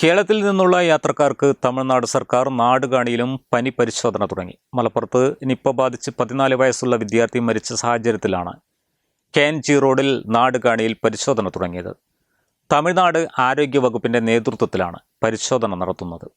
കേരളത്തിൽ നിന്നുള്ള യാത്രക്കാർക്ക് തമിഴ്നാട് സർക്കാർ നാടുകാണിയിലും പനി പരിശോധന തുടങ്ങി. മലപ്പുറത്ത് നിപ്പ ബാധിച്ച് പതിനാല് വയസ്സുള്ള വിദ്യാർത്ഥി മരിച്ച സാഹചര്യത്തിലാണ് കെ എൻ ജി റോഡിൽ നാടുകാണിയിൽ പരിശോധന തുടങ്ങിയത്. തമിഴ്നാട് ആരോഗ്യ വകുപ്പിന്റെ നേതൃത്വത്തിലാണ് പരിശോധന നടത്തുന്നത്.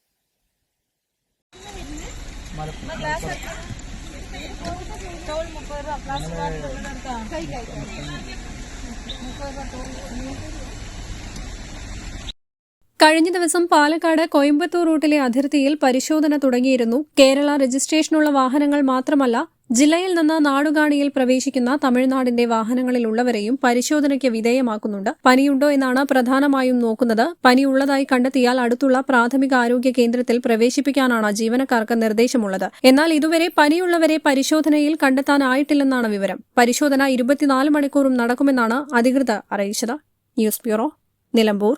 കഴിഞ്ഞ ദിവസം പാലക്കാട് കോയമ്പത്തൂർ റൂട്ടിലെ അതിർത്തിയിൽ പരിശോധന തുടങ്ങിയിരുന്നു. കേരള രജിസ്ട്രേഷനുള്ള വാഹനങ്ങൾ മാത്രമല്ല ജില്ലയിൽ നിന്ന് നാടുകാണിയിൽ പ്രവേശിക്കുന്ന തമിഴ്നാടിന്റെ വാഹനങ്ങളിലുള്ളവരെയും പരിശോധനയ്ക്ക് വിധേയമാക്കുന്നുണ്ട്. പനിയുണ്ടോ എന്നാണ് പ്രധാനമായും നോക്കുന്നത്. പനിയുള്ളതായി കണ്ടെത്തിയാൽ അടുത്തുള്ള പ്രാഥമിക ആരോഗ്യ കേന്ദ്രത്തിൽ പ്രവേശിപ്പിക്കാനാണ് ജീവനക്കാർക്ക് നിർദ്ദേശമുള്ളത്. എന്നാൽ ഇതുവരെ പനിയുള്ളവരെ പരിശോധനയിൽ കണ്ടെത്താനായിട്ടില്ലെന്നാണ് വിവരം. പരിശോധന ഇരുപത്തിനാല് മണിക്കൂറും നടക്കുമെന്നാണ് അധികൃതർ അറിയിച്ചത്. News bureau Nilambur.